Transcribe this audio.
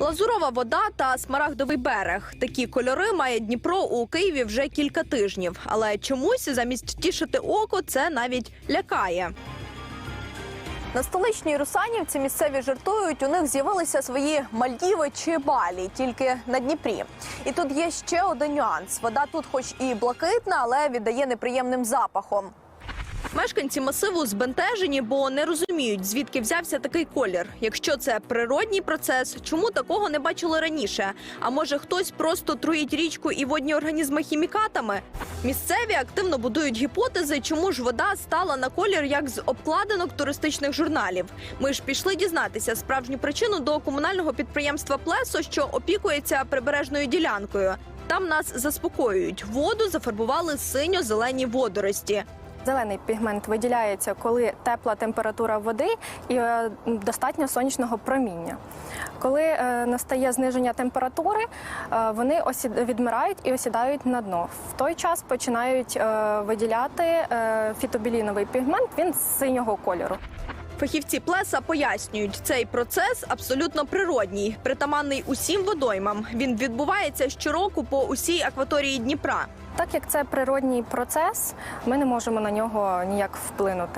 Лазурова вода та смарагдовий берег. Такі кольори має Дніпро у Києві вже кілька тижнів. Але чомусь замість тішити око це навіть лякає. На столичній Русанівці місцеві жартують, у них з'явилися свої Мальдіви чи Балі, тільки на Дніпрі. І тут є ще один нюанс: вода тут, хоч і блакитна, але віддає неприємним запахом. Мешканці масиву збентежені, бо не розуміють, звідки взявся такий колір. Якщо це природній процес, чому такого не бачили раніше? А може хтось просто труїть річку і водні організми хімікатами? Місцеві активно будують гіпотези, чому ж вода стала на колір як з обкладинок туристичних журналів. Ми ж пішли дізнатися справжню причину до комунального підприємства Плесо, що опікується прибережною ділянкою. Там нас заспокоюють. Воду зафарбували синьо-зелені водорості. Зелений пігмент виділяється, коли тепла температура води і е, достатньо сонячного проміння. Коли е, настає зниження температури, е, вони відмирають і осідають на дно. В той час починають виділяти фітобіліновий пігмент, він синього кольору. Фахівці плеса пояснюють, цей процес абсолютно природній, притаманний усім водоймам. Він відбувається щороку по усій акваторії Дніпра. Так як це природній процес, ми не можемо на нього ніяк вплинути.